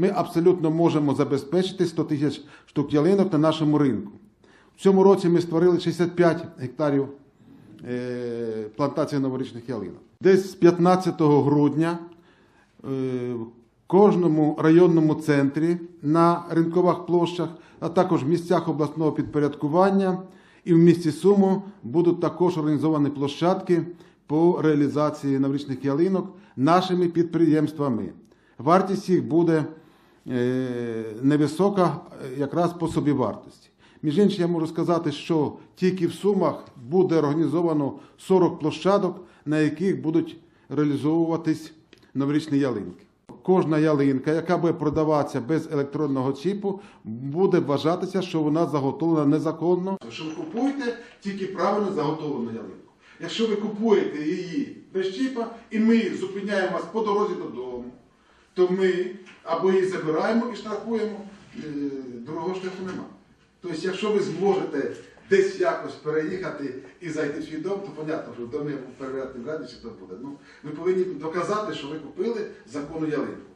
ми абсолютно можемо забезпечити 100 тисяч штук ялинок на нашому ринку. В цьому році ми створили 65 гектарів е, плантації новорічних ялинок. Десь з 15 грудня е, в кожному районному центрі на ринкових площах, а також в місцях обласного підпорядкування і в місті Суму будуть також організовані площадки по реалізації новорічних ялинок нашими підприємствами. Вартість їх буде невисока е, якраз по собівартості. Між іншим, я можу сказати, що тільки в Сумах буде організовано 40 площадок, на яких будуть реалізовуватись новорічні ялинки. Кожна ялинка, яка буде продаватися без електронного чіпу, буде вважатися, що вона заготовлена незаконно. Що ви купуєте тільки правильно заготовлену ялинку. Якщо ви купуєте її без чіпа, і ми зупиняємо вас по дорозі додому, то ми або її забираємо і штрафуємо, е, другого шляху нема. Тобто, якщо ви зможете десь якось переїхати і зайти в свій дом, то понятно, що в домі перевіряти вряд ли чи буде. Ну, ви повинні доказати, що ви купили законну ялинку.